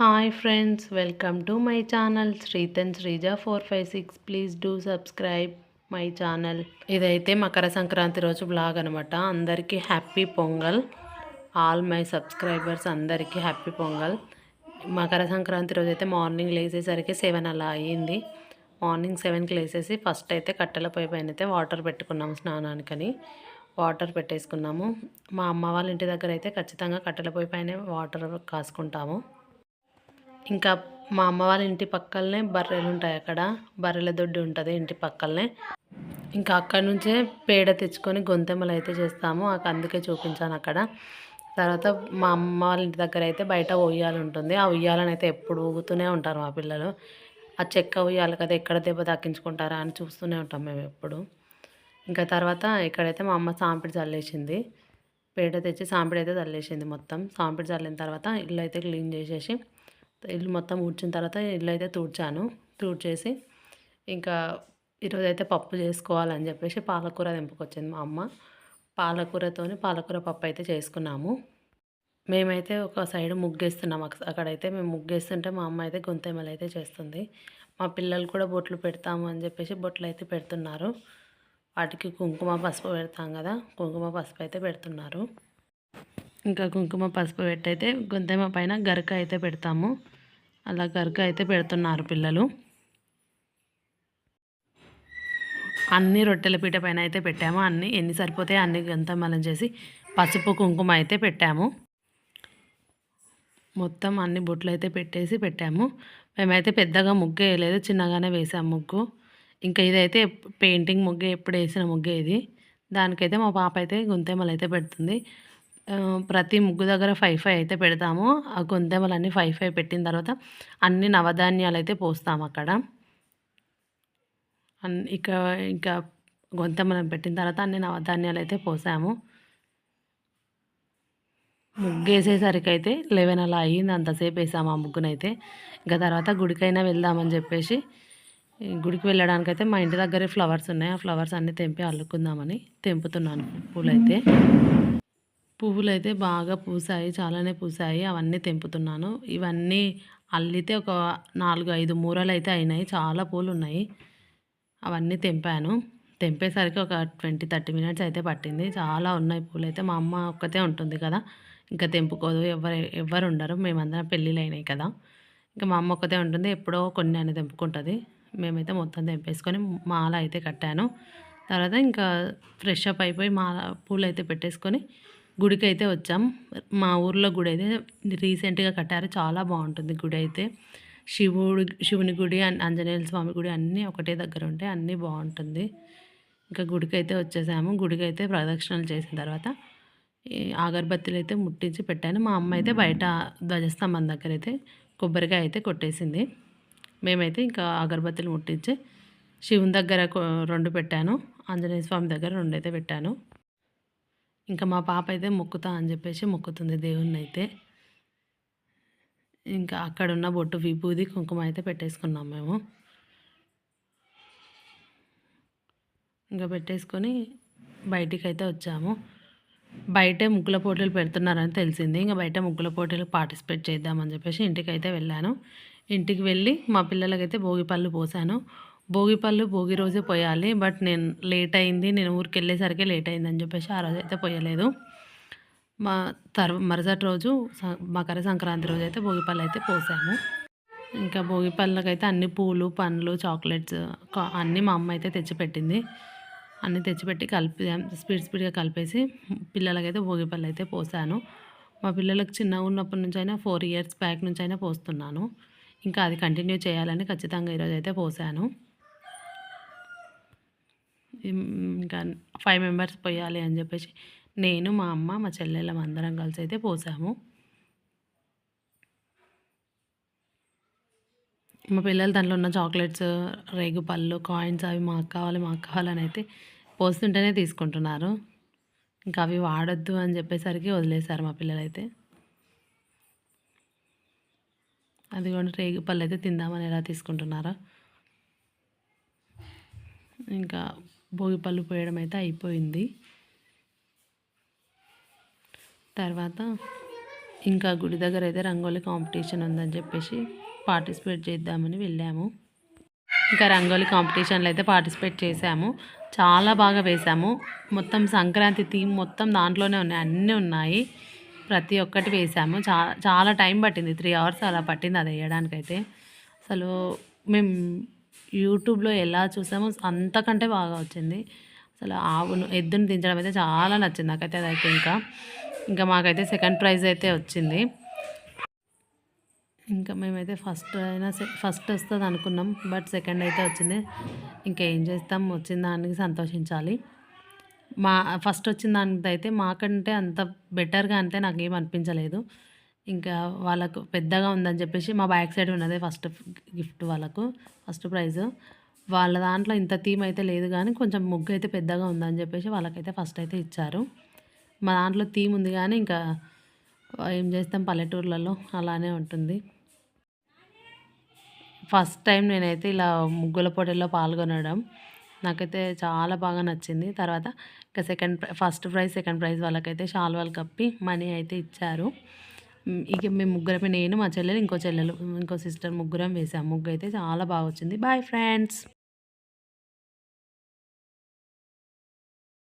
Hi friends welcome to my channel Srithan Sreeja four five six. Please do subscribe my channel. ఇదైతే మకర సంక్రాంతి రోజు blog అనమాట అందరికీ happy Pongal. All my subscribers అందరికీ happy Pongal. Makara Sankranti రోజు అయితే morning లేచేసరికి సెవెన్ అలా అయ్యింది. మార్నింగ్ సెవెన్కి లేచేసి ఫస్ట్ అయితే కట్టెల పొయ్యి పైన అయితే వాటర్ పెట్టుకున్నాము స్నానానికని. వాటర్ పెట్టేసుకున్నాము. మా అమ్మ వాళ్ళ ఇంటి దగ్గర అయితే ఖచ్చితంగా కట్టెల పొయ్యి పైన వాటర్ కాసుకుంటాము. ఇంకా మా అమ్మ వాళ్ళ ఇంటి పక్కనే బర్రెలు ఉంటాయి అక్కడ. బర్రెల దొడ్డి ఉంటుంది ఇంటి పక్కనే ఇంకా అక్కడ నుంచే పేడ తెచ్చుకొని గొంతెమ్మలు అయితే చేస్తాము. అందుకే చూపించాను అక్కడ. తర్వాత మా అమ్మ వాళ్ళ ఇంటి దగ్గర అయితే బయట ఉయ్యాలు ఉంటుంది. ఆ ఉయ్యాలను అయితే ఎప్పుడు ఊగుతూనే ఉంటారు మా పిల్లలు. ఆ చెక్క ఉయ్యాలి కదా ఎక్కడ దెబ్బ తాకించుకుంటారా అని చూస్తూనే ఉంటాం మేము ఎప్పుడు. ఇంకా తర్వాత ఇక్కడైతే మా అమ్మ సాంపిడి చల్లేసింది. పేడ తెచ్చి సాంపిడి అయితే చల్లేసింది మొత్తం. సాంపిడి చల్లిన తర్వాత ఇల్లు అయితే క్లీన్ చేసేసి ఇల్లు మొత్తం ఊడ్చిన తర్వాత ఇల్లు అయితే తుడ్చాను. తుడిచేసి ఇంకా ఈరోజైతే పప్పు చేసుకోవాలని చెప్పేసి పాలకూర తెంపుకొచ్చింది మా అమ్మ. పాలకూరతోని పాలకూర పప్పు అయితే చేసుకున్నాము. మేమైతే ఒక సైడ్ ముగ్గేస్తున్నాం. అక్కడైతే మేము ముగ్గేస్తుంటే మా అమ్మ అయితే గొంతెమ్మలు అయితే చేస్తుంది. మా పిల్లలు కూడా బొట్లు పెడతాము అని చెప్పేసి బొట్లు అయితే పెడుతున్నారు. వాటికి కుంకుమ పసుపు పెడతాం కదా కుంకుమ పసుపు అయితే పెడుతున్నారు. ఇంకా కుంకుమ పసుపు పెట్టయితే గొంతెమ్మ పైన గరక అయితే పెడతాము. అలా గరక అయితే పెడుతున్నారు పిల్లలు. అన్ని రొట్టెల పీట పైన అయితే పెట్టాము. అన్ని ఎన్ని సరిపోతాయి అన్ని గంతమలం చేసి పసుపు కుంకుమ అయితే పెట్టాము. మొత్తం అన్ని బొట్లు అయితే పెట్టేసి పెట్టాము. మేమైతే పెద్దగా ముగ్గు వేయలేదు చిన్నగానే వేసాము ముగ్గు. ఇంకా ఇదైతే పెయింటింగ్ ముగ్గే ఎప్పుడు వేసిన ముగ్గే ఇది. దానికైతే మా పాప అయితే గొంతెమ్మలు అయితే పెడుతుంది. ప్రతి ముగ్గు దగ్గర ఫైవ్ ఫైవ్ అయితే పెడతాము. ఆ గొంతెమలన్నీ ఫైవ్ ఫైవ్ పెట్టిన తర్వాత అన్ని నవధాన్యాలు అయితే పోస్తాము అక్కడ ఇక ఇంకా గొంతెమలం పెట్టిన తర్వాత అన్ని నవధాన్యాలు అయితే పోసాము. ముగ్గు వేసేసరికి అయితే లెవెన్ అలా అయ్యింది. అంతసేపు వేసాము ఆ ముగ్గునైతే. ఇంకా తర్వాత గుడికైనా వెళ్దామని చెప్పేసి గుడికి గుడికి వెళ్ళడానికైతే మా ఇంటి దగ్గరే ఫ్లవర్స్ ఉన్నాయి. ఆ ఫ్లవర్స్ అన్నీ తెంపి అల్లుకుందామని తెంపుతున్నాను పూలైతే. పువ్వులు అయితే బాగా పూసాయి చాలానే పూసాయి. అవన్నీ తెంపుతున్నాను. ఇవన్నీ అల్లితే ఒక నాలుగు ఐదు మూరలు అయితే అయినాయి. చాలా పూలు ఉన్నాయి అవన్నీ తెంపాను. తెంపేసరికి ఒక ట్వంటీ థర్టీ మినిట్స్ అయితే పట్టింది. చాలా ఉన్నాయి పూలు అయితే మా అమ్మ ఒక్కతే ఉంటుంది కదా. ఇంకా తెంపుకోదు. ఎవరు ఎవరు ఉండరు. మేమందరం పెళ్ళిళ్ళు అయినాయి కదా. ఇంకా మా అమ్మ ఒక్కతే ఉంటుంది. ఎప్పుడో కొన్ని అని తెంపుకుంటుంది. మేమైతే మొత్తం తెంపేసుకొని మాల అయితే కట్టాను. తర్వాత ఇంకా ఫ్రెష్ అప్ అయిపోయి మాల పూలు అయితే పెట్టేసుకొని గుడికి అయితే వచ్చాం. మా ఊర్లో గుడి అయితే రీసెంట్గా కట్టారు. చాలా బాగుంటుంది గుడి అయితే. శివుడు శివుని గుడి ఆంజనేయ ఆంజనేయుల స్వామి గుడి అన్నీ ఒకటే దగ్గర ఉంటాయి. అన్నీ బాగుంటుంది. ఇంకా గుడికి అయితే వచ్చేసాము. గుడికి అయితే ప్రదక్షిణలు చేసిన తర్వాత ఈ అగరబత్తీలు అయితే ముట్టించి పెట్టాను. మా అమ్మ అయితే బయట ధ్వజస్తంభం దగ్గర అయితే కొబ్బరికాయ అయితే కొట్టేసింది. మేమైతే ఇంకా అగరబత్తులు ముట్టించి శివుని దగ్గర రెండు పెట్టాను. ఆంజనేయ స్వామి దగ్గర రెండు అయితే పెట్టాను. ఇంకా మా పాప అయితే మొక్కుతా అని చెప్పేసి మొక్కుతుంది దేవుణ్ణి అయితే ఇంకా అక్కడ ఉన్న బొట్టు విభూది కుంకుమ అయితే పెట్టేసుకున్నాం మేము. ఇంకా పెట్టేసుకొని బయటికి అయితే వచ్చాము. బయటే ముగ్గుల పోటీలు పెడుతున్నారని తెలిసింది. ఇంకా బయట ముగ్గుల పోటీలు పార్టిసిపేట్ చేద్దామని చెప్పేసి ఇంటికి అయితే వెళ్ళాను. ఇంటికి వెళ్ళి మా పిల్లలకైతే భోగి పళ్ళు పోసాను. భోగి పళ్ళు భోగి రోజే పోయాలి బట్ నేను లేట్ అయింది. నేను ఊరికి వెళ్ళేసరికి లేట్ అయింది అని చెప్పేసి ఆ రోజు అయితే పోయలేదు. మా తర్వ మరుసటి రోజు స- మకర సంక్రాంతి రోజు అయితే భోగి పళ్ళు అయితే పోసాము. ఇంకా భోగి పళ్ళకైతే అన్ని పూలు పండ్లు చాక్లెట్స్ కా- అన్నీ మా అమ్మ అయితే తెచ్చిపెట్టింది. అన్నీ తెచ్చిపెట్టి కలిపి స్పీడ్ స్పీడ్గా కలిపేసి పిల్లలకైతే భోగి పళ్ళు అయితే పోసాను. మా పిల్లలకు చిన్నగా ఉన్నప్పటి నుంచి అయినా ఫోర్ ఇయర్స్ బ్యాక్ నుంచి అయినా పోస్తున్నాను. ఇంకా అది కంటిన్యూ చేయాలని ఖచ్చితంగా ఈరోజు అయితే పోసాను. ఇంకా ఫైవ్ మెంబర్స్ పోయాలి అని చెప్పేసి నేను మా అమ్మ మా చెల్లెళ్ళం అందరం కలిసి అయితే పోసాము. మా పిల్లలు దాంట్లో ఉన్న చాక్లెట్స్ రేగు పళ్ళు కాయిన్స్ అవి మాకు కావాలి మాకు కావాలని అయితే పోస్తుంటేనే తీసుకుంటున్నారు. ఇంకా అవి వాడొద్దు అని చెప్పేసరికి వదిలేశారు మా పిల్లలైతే అది కూడా రేగు పళ్ళు అయితే తిందామని ఎలా తీసుకుంటున్నారో. ఇంకా భోగి పళ్ళు పోయడం అయితే అయిపోయింది. తర్వాత ఇంకా గుడి దగ్గర అయితే రంగోలీ కాంపిటీషన్ ఉందని చెప్పేసి పార్టిసిపేట్ చేద్దామని వెళ్ళాము. ఇంకా రంగోలీ కాంపిటీషన్లో అయితే పార్టిసిపేట్ చేశాము చాలా బాగా వేశాము మొత్తం సంక్రాంతి థీమ్ మొత్తం దాంట్లోనే ఉన్నాయి. అన్నీ ఉన్నాయి. ప్రతి ఒక్కటి వేసాము. చాలా టైం పట్టింది. త్రీ అవర్స్ అలా పట్టింది అది వేయడానికైతే. అసలు మేము యూట్యూబ్లో ఎలా చూసామో అంతకంటే బాగా వచ్చింది. అసలు ఆవును ఎద్దుని దించడం అయితే చాలా నచ్చింది. నాకైతే అదైతే ఇంకా ఇంకా మాకైతే సెకండ్ ప్రైజ్ అయితే వచ్చింది. ఇంకా మేమైతే ఫస్ట్ అయినా ఫస్ట్ వస్తుంది అనుకున్నాం బట్ సెకండ్ అయితే వచ్చింది. ఇంకా ఏం చేస్తాం? వచ్చిన దానికి సంతోషించాలి. మా ఫస్ట్ వచ్చిన దానికి అయితే మాకంటే అంత బెటర్గా అంటే నాకు ఏం అనిపించలేదు. ఇంకా వాళ్ళకు పెద్దగా ఉందని చెప్పేసి మా బ్యాక్ సైడ్ ఉన్నది ఫస్ట్ గిఫ్ట్ వాళ్ళకు ఫస్ట్ ప్రైజ్. వాళ్ళ దాంట్లో ఇంత థీమ్ అయితే లేదు కానీ కొంచెం ముగ్గు అయితే పెద్దగా ఉందని చెప్పేసి వాళ్ళకైతే ఫస్ట్ అయితే ఇచ్చారు. మా దాంట్లో థీమ్ ఉంది కానీ ఇంకా ఏం చేస్తాం పల్లెటూర్లలో అలానే ఉంటుంది. ఫస్ట్ టైం నేనైతే ఇలా ముగ్గుల పోటీల్లో పాల్గొనడం నాకైతే చాలా బాగా నచ్చింది. తర్వాత ఇంకా second first prize second prize వాళ్ళకైతే షాల్వాల్ కప్పి మనీ అయితే ఇచ్చారు. ఇక మేము ముగ్గురమే నేను మా చెల్లెలు ఇంకో చెల్లెలు ఇంకో సిస్టర్ ముగ్గురం వేసాం. ముగ్గు అయితే చాలా బాగా వచ్చింది. Bye friends